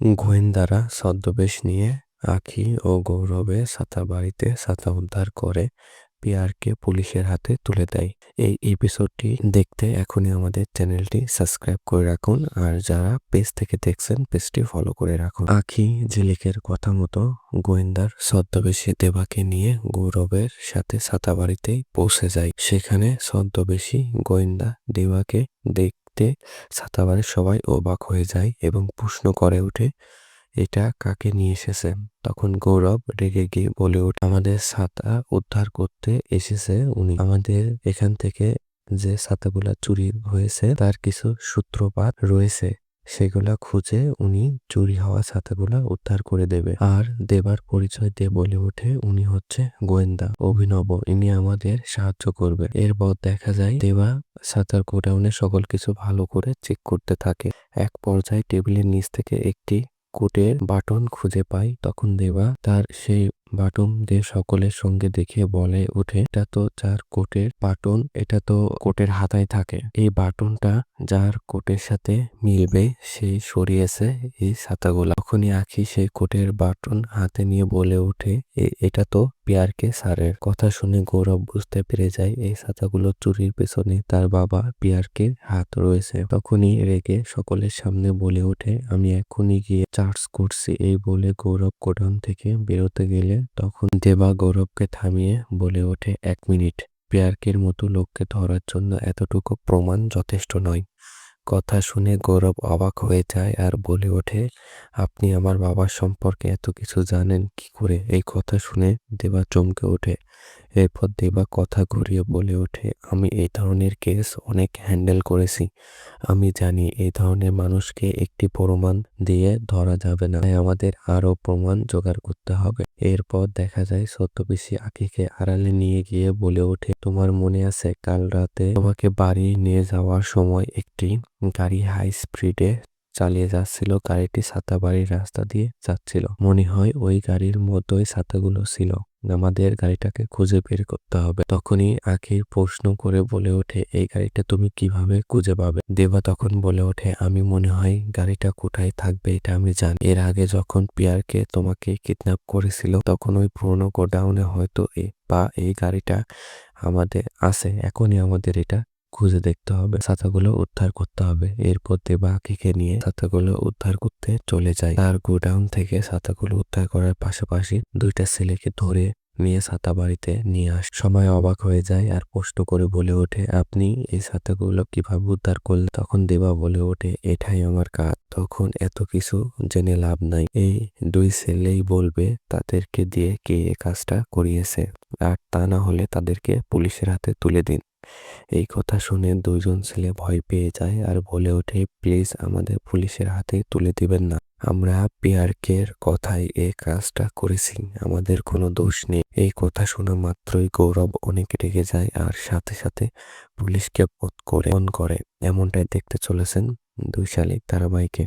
গোয়েন্দারা ছদ্মবেশ নিয়ে আখি ও গৌরবের ছাতা বাড়িতে ছাতা উদ্ধার করে পিয়ারকে পুলিশের হাতে তুলে দেয়। এই এপিসোডটি দেখতে এখনই আমাদের চ্যানেলটি সাবস্ক্রাইব করে রাখুন আর যারা পেজ থেকে দেখছেন পেজটি ফলো করে রাখুন। আখি ঝিলিকের কথা মতো গোয়েন্দার ছদ্মবেশী দেবাকে নিয়ে গৌরবের সাথে ছাতা বাড়িতেই পৌঁছে যায়। সেখানে ছদ্মবেশী গোয়েন্দা দেবাকে দেখতে ছাতাবাড়ির সবাই অবাক হয়ে যায় এবং প্রশ্ন করে ওঠে, এটা কাকে নিয়ে এসেছে? তখন গৌরব রেগে গিয়ে বলে ওঠে, আমাদের ছাতা উদ্ধার করতে এসেছে উনি। আমাদের এখান থেকে যে ছাতাগুলা চুরি হয়েছে তার কিছু সূত্রপাত রয়েছে। সেগুলা খুঁজে উনি চুরি হওয়া ছাতাগুলা উদ্ধার করে দেবে। আর দেবার পরিচয় দিয়ে বলে ওঠে উনি হচ্ছে গোয়েন্দা, অভিনব। ইনি আমাদের সাহায্য করবে। এরপর দেখা যায় দেবা ছাতার গোডাউনে সকল কিছু ভালো করে চেক করতে থাকে। এক পর্যায়ে টেবিলের নিচ থেকে একটি কোটের বাটন খুঁজে পায়। তখন দেবা তার সেই বাটন দিয়ে সকলের সঙ্গে দেখে বলে ওঠে, এটা তো যার কোটের বাটন, এটা তো কোটের হাতায় থাকে। এই বাটনটা যার কোটের সাথে মিলবে, সে সরিয়েছে এই ছাতাগুলা। তখনই আখি সেই কোটের বাটন হাতে নিয়ে বলে ওঠে, "এ- এটা তো পিয়ারকে স্যারের কথা শুনে গৌরব বুঝতে পেরে যায়, এই ছাতাগুলো চুরির পেছনে তার বাবা পিয়ারকে হাত রয়েছে। তখনই রেগে সকলের সামনে বলে ওঠে, আমি এখনই গিয়ে চার্জ করছি। এই বলে গৌরব গোডাউন থেকে বেরোতে গেলে তখন দেবা গৌরবকে থামিয়ে বলে ওঠে, এক মিনিট, পেয়ারকের মতো লোককে ধরার জন্য এতটুকু প্রমাণ যথেষ্ট নয় কথা শুনে গৌরব অবাক হয়ে যায় আর বলে ওঠে, আপনি আমার বাবার সম্পর্কে এত কিছু জানেন কি করে? এই কথা শুনে দেবা চমকে ওঠে। এরপর দেবা কথা ঘুরিয়ে বলে ওঠে, আমি এই ধরনের কেস অনেক হ্যান্ডেল করেছি। আমি জানি এই ধরনের মানুষকে একটি প্রমাণ দিয়ে ধরা যাবে না। তাই আমাদের আরও প্রমাণ জোগাড় করতে হবে। এরপর দেখা যায় সত্যবেশী আকিকে আড়ালে নিয়ে গিয়ে বলে ওঠে, তোমার মনে আছে কাল রাতে তোমাকে বাড়ি নিয়ে যাওয়ার সময় একটি গাড়ি হাই স্পিডে চালিয়ে যাচ্ছিল? গাড়িটি ছাতাবাড়ির রাস্তা দিয়ে যাচ্ছিল। মনে হয় ওই গাড়ির মতোই ছাতাগুলো ছিল। আমাদের গাড়িটাকে খুঁজে বের করতে হবে। তখনই আখির প্রশ্ন করে বলে ওঠে, এই গাড়িটা তুমি কীভাবে খুঁজে পাবে? দেবা তখন বলে ওঠে, আমি মনে হয় গাড়িটা কোথায় থাকবে এটা আমি জানি। এর আগে যখন পিয়ারকে তোমাকে কিডন্যাপ করেছিল, তখন ওই পুরনো গোডাউনে হয়তো এ বা এই গাড়িটা আমাদের আছে, এখনই আমাদের এটা খুঁজে দেখতে হবে। ছাতাগুলো উদ্ধার করতে হবে। এরপর দেবা আখিকে নিয়ে ছাতাগুলো উদ্ধার করতে চলে যায়। তার গোডাউন থেকে ছাতাগুলো উদ্ধার করার পাশাপাশি দুইটা ছেলেকে ধরে নিয়ে ছাতা বাড়িতে নিয়ে আস। সময় অবাক হয়ে যায় আর প্রশ্ন করে বলে ওঠে, আপনি এই ছাতাগুলো কীভাবে উদ্ধার করলেন? তখন দেবা বলে ওঠে, এটাই আমার কাজ। তখন এত কিছু জেনে লাভ নাই। এই দুই ছেলেই বলবে তাদেরকে দিয়ে কে এই কাজটা করিয়েছে। আর তা না হলে তাদেরকে পুলিশের হাতে তুলে দিন। এই কথা শুনে দুইজন ছেলে ভয় পেয়ে যায় আর বলে ওঠে, প্লিজ আমাদের পুলিশের হাতে তুলে দিবেন না। আমরা পিয়ারকের কথায় এই কাজটা করেছি। আমাদের কোনো দোষ নেই। এই কথা শোনা মাত্রই গৌরব অনেক রেগে যায় আর সাথে সাথে পুলিশকে বোধ করে অন করে। এমনটাই দেখতে চলেছেন দুই শালিক ধারাবাহিকে।